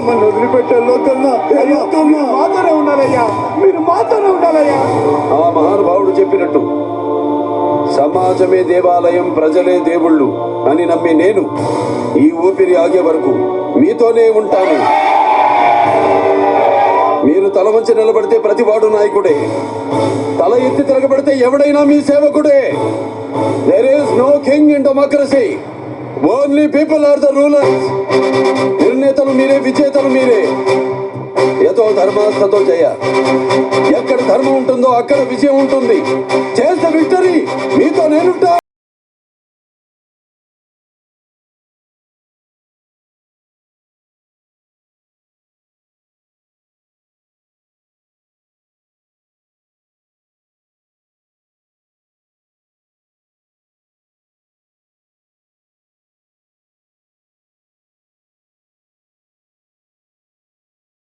మమ్మల్ని వదిలిపెట్టే మాతోనే ఉండాలయ్యా. మీరు మాతోనే ఉండాలయ్యా. ఆ మహానుభావుడు చెప్పినట్టు సమాజమే దేవాలయం ప్రజలే దేవుళ్ళు అని నమ్మి నేను ఈ ఊపిరి ఆగే వరకు మీతోనే ఉంటాను. మీరు తల వంచి నిలబడితే ప్రతివాడు నాయకుడే. తల ఎత్తి తిరగబడితే ఎవడైనా మీ సేవకుడే. There is no king in democracy only people are the rulers విజేతలు మీరే ఏదో ధర్మాస్థతో జయ ఎక్కడ ధర్మం ఉంటుందో అక్కడ విజయం ఉంటుంది. చేస్తే విక్టరీ మీతో నేనుంటా.